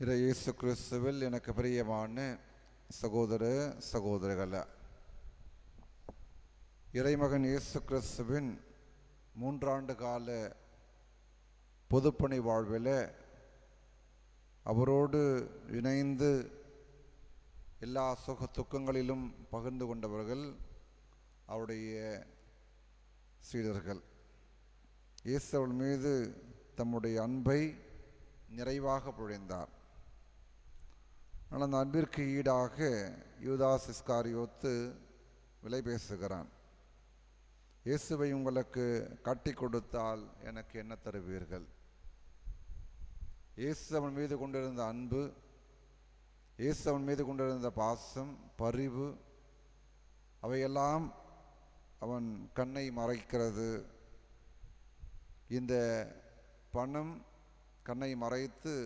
இறை இயேசு கிறிஸ்துவில் எனக்கு பிரியமான சகோதர சகோதரர்கள இறைமகன் இயேசு கிறிஸ்துவின் மூன்றாண்டு கால பொதுப்பணி வாழ்வில் அவரோடு இணைந்து எல்லா சுக துக்கங்களிலும் பகிர்ந்து கொண்டவர்கள் அவருடைய சீடர்கள். இயேசு அவள் மீது தம்முடைய அன்பை நிறைவாக பொழிந்தார். ஆனால் அந்த அன்பிற்கு ஈடாக யூதாஸ் இஸ்காரியோத்து விலை பேசுகிறான். இயேசுவை உங்களுக்கு கட்டி கொடுத்தால் எனக்கு என்ன தருவீர்கள்? இயேசு அவன் மீது கொண்டிருந்த அன்பு இயேசு அவன் மீது கொண்டிருந்த பாசம் பரிவு அவையெல்லாம் அவன் கண்ணை மறைக்கிறது. இந்த பணம் கண்ணை மறைத்து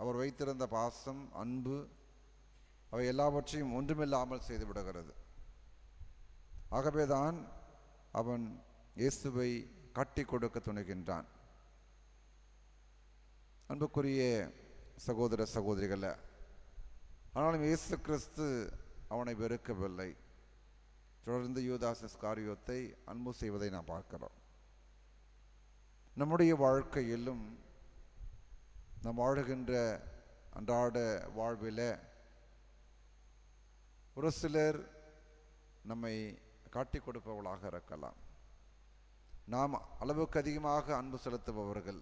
அவர் வைத்திருந்த பாசம் அன்பு அவை எல்லாவற்றையும் ஒன்றுமில்லாமல் செய்து விடுகிறது ஆகவேதான் அவன் இயேசுவை கட்டி கொடுக்க துணிகின்றான். அன்புக்குரிய சகோதர சகோதரிகளை ஆனாலும் இயேசு கிறிஸ்து அவனை வெறுக்கவில்லை. தொடர்ந்து யூதாசஸ் காரியத்தை அன்பு செய்வதை நாம் பார்க்கிறோம். நம்முடைய வாழ்க்கையிலும் நாம் வாழுகின்ற அன்றாட வாழ்வில் ஒரு சிலர் நம்மை காட்டி கொடுப்பவர்களாக இருக்கலாம். நாம் அளவுக்கு அதிகமாக அன்பு செலுத்துபவர்கள்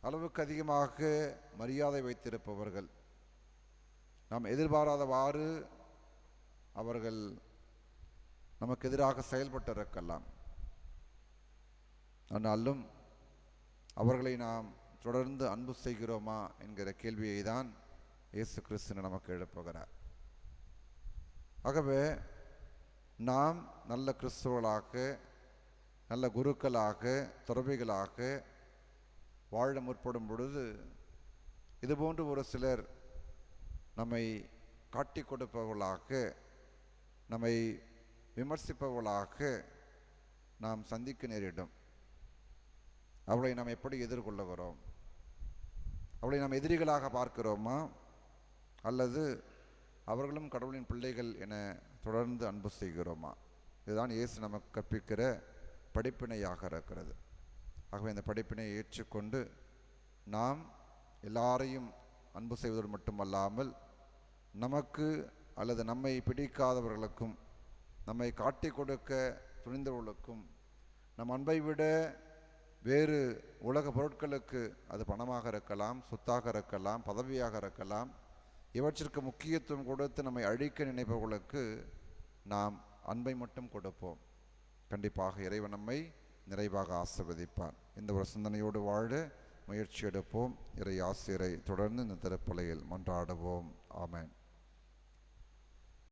அளவுக்கு அதிகமாக மரியாதை வைத்திருப்பவர்கள் நாம் எதிர்பாராதவாறு அவர்கள் நமக்கு எதிராக செயல்பட்டு இருக்கலாம் ஆனாலும் அவர்களை நாம் தொடர்ந்து அன்பு செய்கிறோமா என்கிற கேள்வியை தான் இயேசு கிறிஸ்து நமக்கு எழுப்புகிறார் ஆகவே நாம் நல்ல கிறிஸ்துவர்களாக நல்ல குருக்களாக துறவிகளாக வாழ முற்படும் பொழுது இதுபோன்று ஒரு சிலர் நம்மை காட்டி கொடுப்பவர்களாக நம்மை விமர்சிப்பவர்களாக நாம் சந்திக்க நேரிடும். அவளை நாம் எப்படி எதிர்கொள்ளுகிறோம் அவளை நாம் எதிரிகளாக பார்க்கிறோமா? அல்லது அவர்களும் கடவுளின் பிள்ளைகள் என தொடர்ந்து அன்பு செய்கிறோமா? இதுதான் இயேசு நமக்கு கற்பிக்கிற படிப்பினையாக இருக்கிறது. ஆகவே இந்த படிப்பினை ஏற்றுக்கொண்டு நாம் எல்லாரையும் அன்பு செய்வதோடு மட்டுமல்லாமல் நமக்கு அல்லது நம்மை பிடிக்காதவர்களுக்கும் நம்மை காட்டி கொடுக்க துணிந்தவர்களுக்கும் நம் அன்பை விட வேறு உலக பொருட்களுக்கு அது பணமாக இருக்கலாம் சொத்தாக இருக்கலாம் பதவியாக இருக்கலாம். இவற்றிற்கு முக்கியத்துவம் கொடுத்து நம்மை அழிக்க நினைப்பவர்களுக்கு நாம் அன்பை மட்டும் கொடுப்போம். கண்டிப்பாக இறைவன் நம்மை நிறைவாக ஆசிர்வதிப்பான் இந்த ஒரு சிந்தனையோடு வாழ முயற்சி எடுப்போம். இறை ஆசிரியரை தொடர்ந்து இந்த திருப்பலையில் மன்றாடுவோம். ஆமேன்.